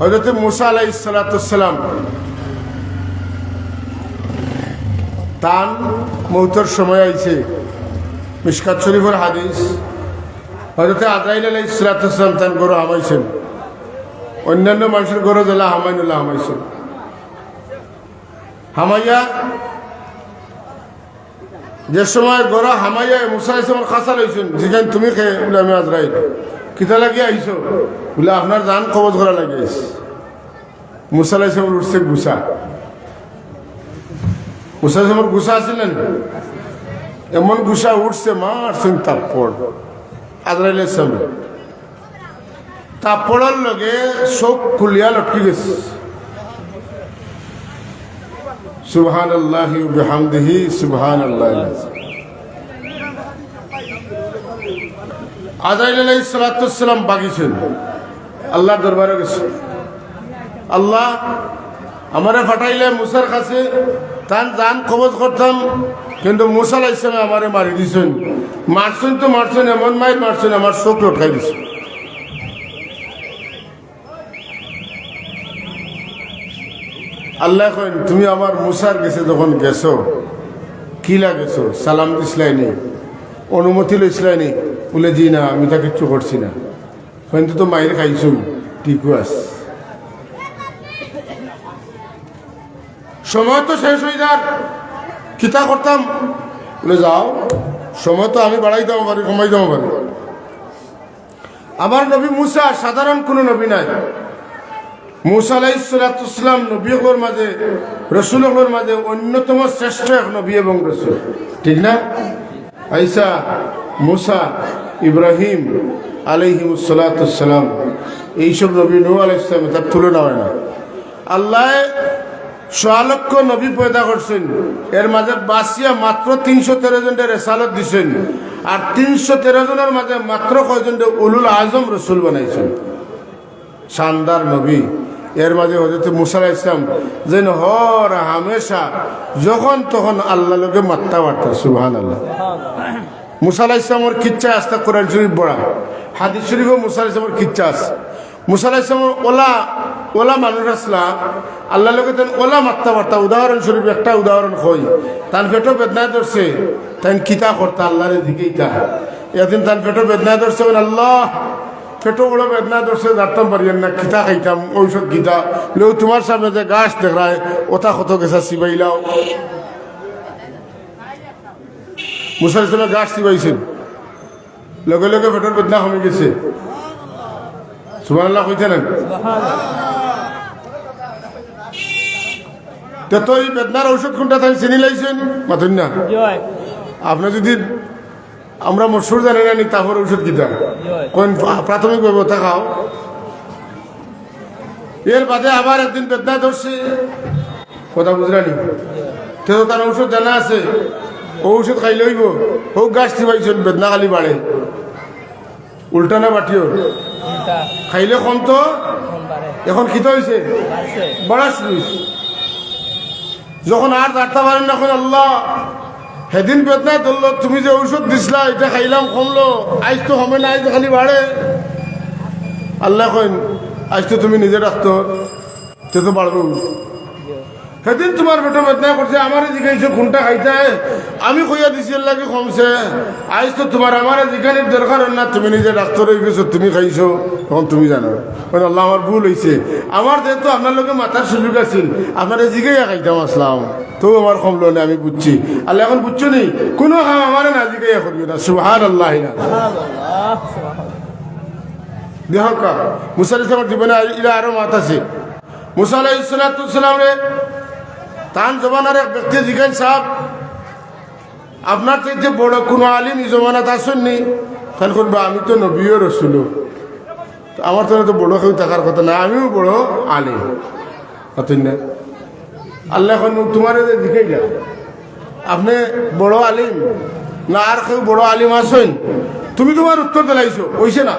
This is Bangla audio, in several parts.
হজরত মুসা আলাই সালাতাম তান মৌতর সময় আইছে। মিসকাত শরীফের হাদিস। হজরত আজরাইল আলাই সালাতাম তান গরু হামাইছেন। অন্যান্য মানুষের গরু জেলা হামাইনুল্লাহ হামাইছেন। হামাইয়া যে সময় গড়া হামাইয়া মুসা ইসলামের খাসা লইছেন যেখানে তুমি খেয়ে আমি আজরাইল। কিতা লাগিয়ে আইছো বলে আপনার জান কবজ করা লাগিয়েছ মুসা ইসলামের উঠছে গুসা মুসা ইসলামের গুসা আছিলেন এমন গুসা উঠছে মারছেন তাপ্পড় আজরাইল ইসলামে তাপ্পড়ের লগে চোখ খুলিয়া লটকি গেছে। সুবহান আল্লাহ বিহামদিহি সুবহান আল্লাহ আজাইল আলাই সালাতাম বাগিছেন আল্লাহর দরবারে গেছে। আল্লাহ আমারে ফাটাইলে মুসার কাছে তান জান কবজ করতাম, কিন্তু মুসাল ইসলামে আমারে মারি দিছেন। মারছেন তো মারছেন, এমন মাইর মারছেন, আমার চোখ লটকাই দিছে। আল্লাহ কইন, তুমি আমার মুসার গেছে যখন গেছো, কি লাগেছো? সালাম দিসলাই নি? অনুমতি লইসলাই নি বলে, জি না, আমি তা কিচ্ছু করছি না। কিন্তু তো মায়ের খাইছো ঠিকও আস সময় তো শেষ হয়ে যার কিতা করতাম বলে, যাও সময় তো আমি বাড়াই দাও পারি কমাই দাও পারি আমার নবী মুসা সাধারণ কোনো নবী নাই। মুসা আলাইসালাম নবীগুলোর মাঝে রসুলগুলোর মাঝে অন্যতম শ্রেষ্ঠ এক নবী এবং রসুল ঠিক না? আইসা, মুসা, ইব্রাহিম আলহিমসালাম এইসব নবী নু আলাইসলাম তার তুলনা হয় না। আল্লাহ সোয়ালক্ষ নবী পয়দা করছেন। এর মাঝে বাসিয়া মাত্র তিনশো তেরো জনের রেসালত দিছেন। আর তিনশো তেরো জনের মাঝে মাত্র কয়জন উলুল আজম রসুল বানাইছেন। শানদার নবী। এর মাঝে হজরত মুসাল ইসলাম যেন হর হামেশা যখন তখন আল্লাহ লোকে মাত্তা বার্তা সুবহান আল্লাহ মুসাল ইসলামের কিচ্ছা আস্তা কোরআন শরীফ বড়া হাদিস শরীফও মুসাল ইসলামের কিচ্ছা আছে। মুসাল ইসলামের ওলা ওলা মানুষ আসলা আল্লাহ লোকে তেন ওলা মাত্তা বার্তা উদাহরণ শরীফ, একটা উদাহরণ কই তার পেটো বেদনা ধরছে, তাই কিতা করতা আল্লাহরের দিকে তা। এদিন তার পেটো বেদনা ধরছে আল্লাহ পেটো বড় বেদনা ধরছে, জানতাম পারিয়েন না, কিতা খাইতাম, ঔষধ কিতা। লেও তোমার সামনে যে গাছ দেখায় ওটা কত গেছা সিবাইলাও মুসার ইসলামে গাছ সিবাইছেন লগে লগে পেটের বেদনা কমে গেছে। সুমান কইতে নেন তো এই বেদনার ঔষধ কোনটা তাই চিনি লাইছেন? মাথুন না আপনি যদি আমরা মশুর জানি না নি ঔষধ কিতা? কোন প্রাথমিক ব্যবস্থা খাও। এর বাদে আবার একদিন বেদনা ধরছে কথা বুঝলানি তো তার ঔষধ জানা আছে। ঔষধ খাইলে হইব হোক গাছ থিবাইছেন বেদনা খালি বাড়ে। উল্টা না বাটিও? খাইলে কম তো? এখন খিতে হয়েছে বড়া যখন আর দাঁড়তে পারেন না এখন আল্লাহ। সেদিন বেদনায় ধরলো তুমি যে ঔষধ দিছিলা এটা খাইলাম কমলো আজ তো হবে না আজ খালি বাড়ে। আল্লাহ কইন আজ তো তুমি নিজে রাখতো সে তো বাড়বো সেদিন তোমার পেটে বেদনা করছে আমার জিজ্ঞাসা কোনটা খাইতে আমি কইয়া দিছি লাগে কমছে। আজ তো তোমার আমার যেখানে দরকার না, তুমি নিজে ডাক্তার হয়ে গেছো, তুমি খাইছো, তখন তুমি জানো। মানে আল্লাহ আমার ভুল হয়েছে আমার যেহেতু আপনার লোকে মাথার সুযোগ আছিল। আপনার জিগাইয়া খাইতাম আসলাম। তো আমার কমলো না আমি বুঝছি আল্লাহ এখন বুঝছ নি? কোনো কাম আমার না জিগাইয়া করিও না। সুহার আল্লাহ দেহ মুসাল ইসলামের জীবনে ইরা আরও মাত আছে। মুসা আলাহ ইসলাতাম রে তান জমানার এক ব্যক্তি জিজ্ঞান সাহেব, আপনার চাইতে বড় কোনো আলিম এই জমানাত আসেননি, তাহলে করব আমি তো নবীও রসুল আমার তো তো বড় কেউ থাকার কথা না, আমিও বড় আলিম। আল্লাহ তোমার দিকে যা আপনি বড় আলিম না আর কেউ বড় আলিম আসেন? তুমি তোমার উত্তর দিলাইছো ওইছে না?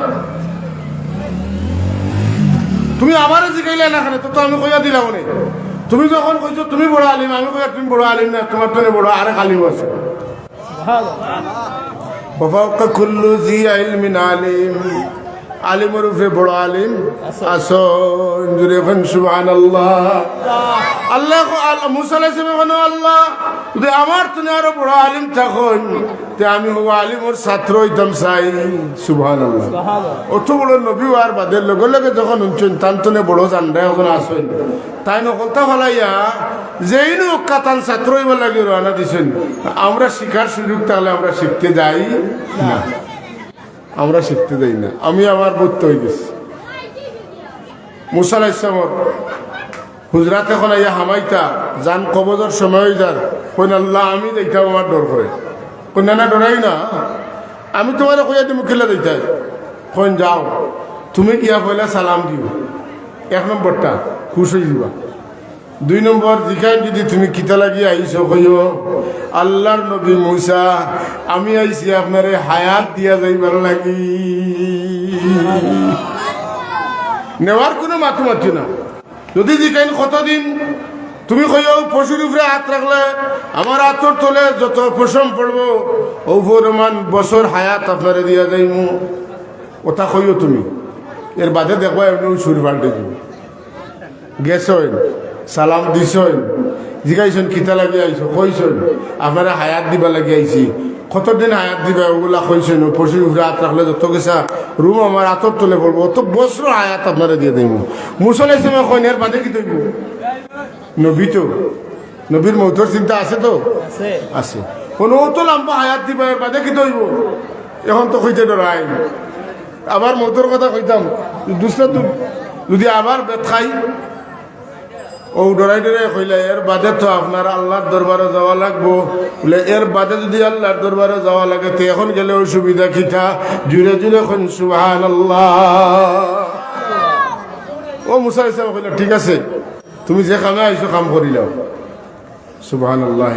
তুমি আমারে জিগাইলে না তো আমি কইয়া দিলাম নে তুমি যখন কইছো তুমি বড় আলিম আমি কইয়া তুমি বড় আলিম না তোমার তো বড় আরেক আলিম আছে وفوق كل ذي علم عليم আলিমের উপরে বড় আলিম। আসন জুড়ে এখন সুবহান আল্লাহ আল্লাহ আল্লাহ মুসা আলাইহিস আল্লাহ যদি আমার তুমি আরও বড় আলিম থাকুন তে আমি হব আলিমর ছাত্র হইতাম চাই। সুবহান আল্লাহ অত বড় নবী আর বাদের লগে লগে যখন উঞ্চন তান্তনে বড় জান্ডা এখন আসেন তাই নকলতা ফলাইয়া যেই নো কাতান ছাত্র হইবার লাগে রওনা দিছেন। আমরা শিখার সুযোগ তাহলে আমরা শিখতে যাই। না। আমরা শিখতে যাই না। আমি আমার বুঝতে হয়ে গেছি। মুসাল ইসলামর হুজরাত এখন আইয়া হামাইতা জান কবজর সময় হয়ে যার। কইন, আল্লাহ, আমি দেখতাম আমার ডর করে কন্যা না ডরাই না। আমি তোমার কইয়া তুমি খেলে দিতাই কইন, যাও। তুমি গিয়া কইলা সালাম দিও। এক নম্বরটা, খুশ হয়ে যাবা। দুই নম্বর জিখাই যদি তুমি কিতা লাগি আইছো কইও, আল্লাহর নবী মুসা, আমি আইছি আপনারে হায়াত দিয়া যাইবার লাগি। নেওয়ার কোনো মাথু মাতি না। যদি জিখাইন কতদিন? তুমি কইও, পশুর উপরে হাত রাখলে আমার হাতর তলে যত পশম পড়ব ওপরমান বছর হায়াত আপনারে দিয়া যাইমু। ওটা কইও তুমি। এর বাদে দেখব এমনি সুর পাল্টে দিব। গেছইন সালাম দিছইন জিগাইছন কিতা লাগি আইছো? কইছইন আপনারা হায়াত দিবা লাগি আইছি। কতদিন হায়াত দিবা ওগুলা কইছেন পশুর উপরে হাত রাখলে যত গেছা রুম আমার হাতর তলে পড়ব অত বছর হায়াত আপনারা দিয়ে দেব। মুসলে সময় কইন এর বাদে কি তৈব নবী তো নবীর মৌতর চিন্তা আছে তো? আছে। কোনো তো লম্বা হায়াত দিবা এর বাদে কি তৈব এখন তো কইতে ডরাই আবার মৌতর কথা কইতাম। দুসরা যদি আবার বেত খাই ও ডরাই ডরাই কইলে, এর বাদে তো আপনার আল্লাহর দরবারে যাওয়া লাগবো। বলে, এর বাদে যদি আল্লাহর দরবারে যাওয়া লাগে, তো এখন গেলে সুবিধা খিঠা জুড়ে জুড়ে খন সুহান ও মুসা ইসলাম কইলে, ঠিক আছে, তুমি যে কামে আইসো কাম করিলাম সুবাহ আল্লাহ